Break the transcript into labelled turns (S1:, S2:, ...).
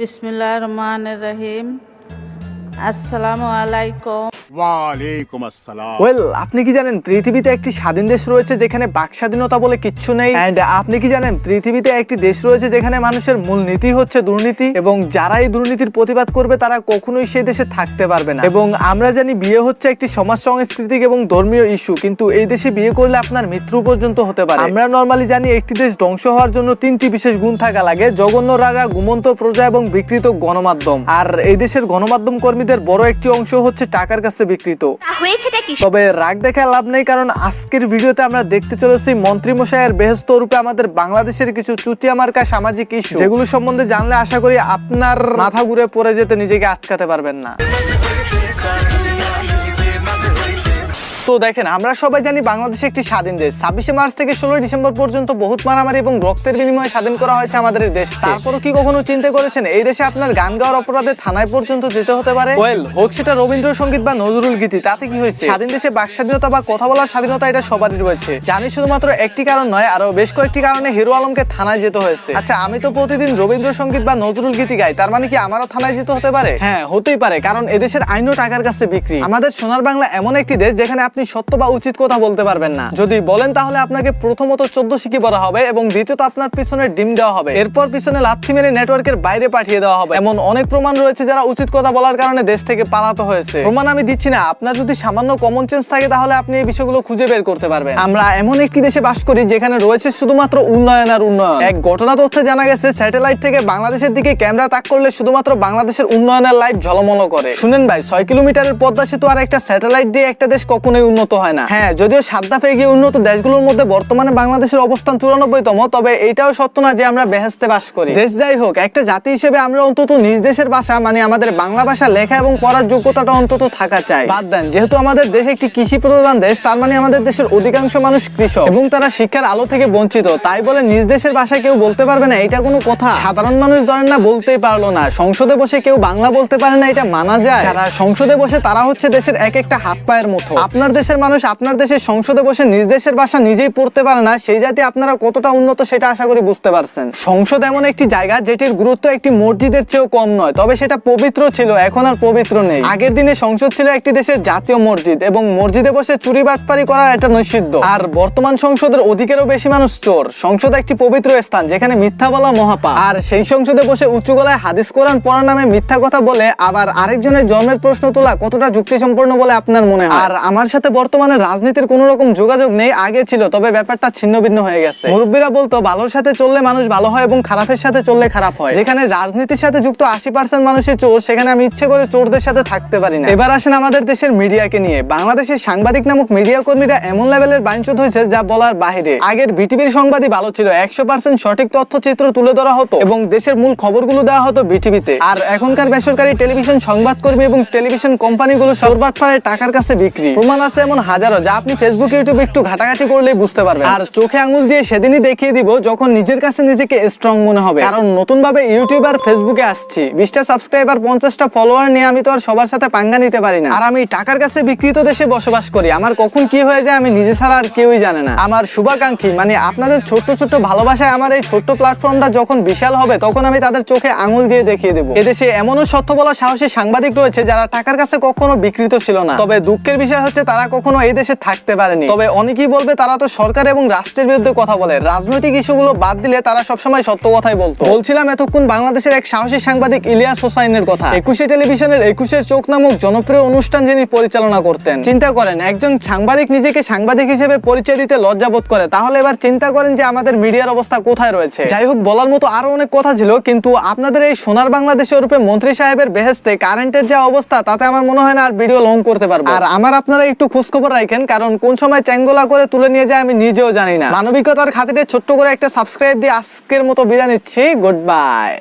S1: বিসমিল্লাহ রহমান রহিম। আসসালামু আলাইকুম।
S2: ওয়েল, আপনি কি জানেন পৃথিবীতে একটি স্বাধীন দেশ রয়েছে যেখানে বাক স্বাধীনতা বলে কিচ্ছু নেই? আপনি কি জানেন পৃথিবীতে একটি দেশ রয়েছে যেখানে মানুষের মূল নীতি হচ্ছে দুর্নীতি? এবং যারা এই দুর্নীতির প্রতিবাদ করবে, তারা কখনোই সেই দেশে থাকতে পারবে না। এবং আমরা জানি বিয়ে হচ্ছে একটি সমাজ এবং ধর্মীয় ইস্যু, কিন্তু এই দেশে বিয়ে করলে আপনার মৃত্যু পর্যন্ত হতে পারে। আমরা নর্মালি জানি একটি দেশ ধ্বংস হওয়ার জন্য তিনটি বিশেষ গুণ থাকা লাগে, জঘন্য রাজা, ঘুমন্ত প্রজা এবং বিকৃত গণমাধ্যম। আর এই দেশের গণমাধ্যম কর্মীদের বড় একটি অংশ হচ্ছে টাকার কাছে বিকৃত।
S3: হয়েছেটা
S2: তবে রাগ দেখা লাভ নেই কারণ আজকের ভিডিওতে আমরা দেখতে চলেছি মন্ত্রী মশাইয়ের বেহস্ত রূপে আমাদের বাংলাদেশের কিছু চুটিয়া মার্কা সামাজিক ইস্যু। যেগুলো সম্বন্ধে জানলে আশা করি আপনার মাথা ঘুরে পড়ে যেতে নিজেকে আটকাতে পারবেন না। তো দেখেন আমরা সবাই জানি বাংলাদেশ একটি স্বাধীন দেশ। ছাব্বিশে মার্চ থেকে ষোলোই ডিসেম্বর পর্যন্ত বহুত মারামারি এবং রক্তের বিনিময়ে স্বাধীন করা হয়েছে আমাদের দেশ। তারপরও কি কখনো চিন্তা করেছেন? এই দেশে আপনার গান গাওয়ার অপরাধে থানায় পর্যন্ত যেতে হতে পারে? ওয়েল হোক সেটা রবীন্দ্রসঙ্গীত বা নজরুল গীতি তাতে কি হয়েছে? স্বাধীন দেশে বাক স্বাধীনতা বা কথা বলার স্বাধীনতা এটা সবারই রয়েছে। জানি শুধুমাত্র একটি কারণ নয় আরও বেশ কয়েকটি কারণে হিরো আলমকে থানায় যেতে হয়েছে। আচ্ছা আমি তো প্রতিদিন রবীন্দ্রসঙ্গীত বা নজরুল গীতি গাই তার মানে কি আমারও থানায় যেতে হতে পারে? হ্যাঁ হতেই পারে কারণ এদেশের আইনও টাকার কাছে বিক্রি। আমাদের সোনার বাংলা এমন একটি দেশ যেখানে আপনি সত্য বা উচিত কথা বলতে পারবেন না। যদি বলেন তাহলে আপনাকে প্রথমত চোদ্দ শিখি পড়া হবে এবং দ্বিতীয়ত আপনার পিছনে ডিম দেওয়া হবে। এরপর পিছনে লাথি মেরে নেটওয়ার্কের বাইরে পাঠিয়ে দেওয়া হবে। এমন অনেক প্রমাণ রয়েছে যারা উচিত কথা বলার কারণে দেশ থেকে পালাতে হয়েছে। প্রমাণ আমি দিচ্ছি না। আপনার যদি সামান্য কমন সেন্স থাকে তাহলে আপনি এই বিষয়গুলো খুঁজে বের করতে পারবেন। আমরা এমন একটি দেশে বাস করি যেখানে রয়েছে শুধুমাত্র উন্নয়ন আর উন্নয়ন। এক ঘটনা তথ্যে জানা গেছে স্যাটেলাইট থেকে বাংলাদেশের দিকে ক্যামেরা তাক করলে শুধুমাত্র বাংলাদেশের উন্নয়নের লাইট ঝলমল করে। শুনেন ভাই, ছয় কিলোমিটারের পদ্মা সেতু আর একটা স্যাটেলাইট দিয়ে একটা দেশ কখনোই উন্নত হয় না। হ্যাঁ যদিও সাত সাদ্দা এগিয়ে উন্নত দেশগুলোর মধ্যে বর্তমানে বাংলাদেশের অবস্থান চুরানব্বইতম তবে এটাও সত্য না যে আমরা বেহেস্তে বাস করি। দেশ যাই হোক একটা জাতি হিসেবে আমরা অন্তত নিজ দেশের ভাষা মানে আমাদের বাংলা ভাষা লেখা এবং পড়ার যোগ্যতাটা অন্তত থাকা চাই। বাদ দেন যেহেতু আমাদের দেশ একটি কৃষি প্রধান দেশ তার মানে আমাদের দেশের অধিকাংশ মানুষ কৃষক। এবং তারা শিক্ষার আলো থেকে বঞ্চিত তাই বলে নিজ দেশের ভাষা কেউ বলতে পারবে না এটা কোনো কথা। সাধারণ মানুষ ধরেন না বলতেই পারল না। সংসদে বসে কেউ বাংলা বলতে পারে না এটা মানা যায়। যারা সংসদে বসে তারা হচ্ছে দেশের এক একটা হাত পায়ের মতো। আপনার দেশের মানুষ আপনার দেশের সংসদে বসে নিজ দেশের ভাষা নিজেই পড়তে পারে না, সেই জাতি আপনারা কতটা উন্নত সেটা আশা করি বুঝতে পারছেন। সংসদ এমন একটি জায়গা যেটির গুরুত্ব একটি মসজিদের চেয়েও কম নয়, তবে সেটা পবিত্র ছিল, এখন আর পবিত্র নেই। আগের দিনে সংসদ ছিল একটি দেশের জাতীয় মসজিদ এবং মসজিদে বসে চুরি বাটপারি করা এটা নিষিদ্ধ। আর বর্তমান সংসদের অধিকেরও বেশি মানুষ চোর। সংসদ একটি পবিত্র স্থান, যেখানে মিথ্যা বলা মহাপা আর সেই সংসদে বসে উঁচু গলায় হাদিস কোরআন পড়ার নামে মিথ্যা কথা বলে আবার আরেকজনের জন্মের প্রশ্ন তোলা কতটা যুক্তিসম্পন্ন বলে আপনার মনে হয়? আর আমার সাথে বর্তমানে রাজনীতির কোনো রকম যোগাযোগ নেই, আগে ছিল, তবে ব্যাপারটা ছিন্ন ভিন্ন হয়ে গেছে। মুরব্বীরা বলতো, ভালোর সাথে চললে মানুষ ভালো হয় এবং খারাপের সাথে চললে খারাপ হয়। যেখানে রাজনীতির সাথে যুক্ত আশি পার্সেন্ট মানুষের চোর, সেখানে আমি ইচ্ছে করে চোরদের সাথে থাকতে পারি না। এবার আসেন আমাদের দেশের মিডিয়াকে নিয়ে। বাংলাদেশের সাংবাদিক নামক মিডিয়া কর্মীরা এমন লেভেলের বাইনচুত হয়েছে যা বলার বাইরে আগের বিটিভির সংবাদই ভালো ছিল, একশো পার্সেন্ট সঠিক তথ্যচিত্র তুলে ধরা হতো এবং দেশের মূল খবরগুলো দেওয়া হতো বিটিভিতে। আর এখনকার বেসরকারি টেলিভিশন সংবাদকর্মী এবং টেলিভিশন কোম্পানিগুলো সরবাট ফাড়ে টাকার কাছে বিক্রি। প্রমাণ আছে এমন হাজারো যা আপনি ফেসবুক ইউটিউবে একটু ঘাটাঘাটি করলেই বুঝতে পারবেন। আর চোখে আঙুল দিয়ে সেদিনই দেখিয়ে দিব যখন নিজের কাছে নিজেকে স্ট্রং মনে হবে। কারণ নতুন ভাবে ইউটিউব আর ফেসবুকে আসছি। বিশটা সাবস্ক্রাইবার পঞ্চাশটা ফলোয়ার নিয়ে আমি তো আর সবার সাথে পাঙ্গা নিতে পারি না। আর আমি টাকার কাছে বিকৃত দেশে বসবাস করি। আমার কখন কি হয়ে যায় আমি নিজে ছাড়া আর কেউই জানে না। আমার শুভাকাঙ্ক্ষী মানে আপনাদের ছোট্ট ছোট্ট ভালোবাসায় আমার এই ছোট্ট প্ল্যাটফর্মটা যখন বিশাল হবে তখন আমি তাদের চোখে আঙুল দিয়ে দেখিয়ে দেবো। এদেশে এমনও সত্য বলা সাহসী সাংবাদিক রয়েছে যারা টাকার কাছে কখনো বিকৃত ছিল না। তবে দুঃখের বিষয় হচ্ছে তারা কখনো এই দেশে থাকতে পারেনি। তবে অনেকেই বলবে তারা তো সরকার এবং রাষ্ট্রের বিরুদ্ধে কথা বলে। রাজনৈতিক ইস্যুগুলো বাদ দিলে তারা সবসময় সত্য কথাই বলতো। বলছিলাম এতক্ষণ বাংলাদেশের এক সাহসী সাংবাদিক ইলিয়াস হোসাইনের কথা। একুশে টেলিভিশনের একুশের চোখ নামক জনপ্রিয় অনুষ্ঠান যিনি পরিচালনা করতেন। চিন্তা করেন, একজন সাংবাদিক নিজেকে সাংবাদিক হিসেবে পরিচয় দিতে লজ্জাবোধ করে। তাহলে এবার চিন্তা করেন যে আমাদের মিডিয়ার অবস্থা কোথায় রয়েছে। যাই হোক, বলার মতো আরও অনেক কথা ছিল, কিন্তু আপনাদের এই সোনার বাংলাদেশের রূপে মন্ত্রী সাহেবের বেহেস্তে কারেন্টের যা অবস্থা, তাতে আমার মনে হয় না আর ভিডিও লং করতে পারব। আর আমার আপনারা একটু খোঁজখবর রাখেন, কারণ কোন সময় চ্যাঙ্গোলা করে তুলে নিয়ে যায় আমি নিজেও জানি না। মানবিকতার খাতিরে ছোট্ট করে একটা সাবস্ক্রাইব দিয়ে আজকের মতো বিদায় নিচ্ছি গুড বাই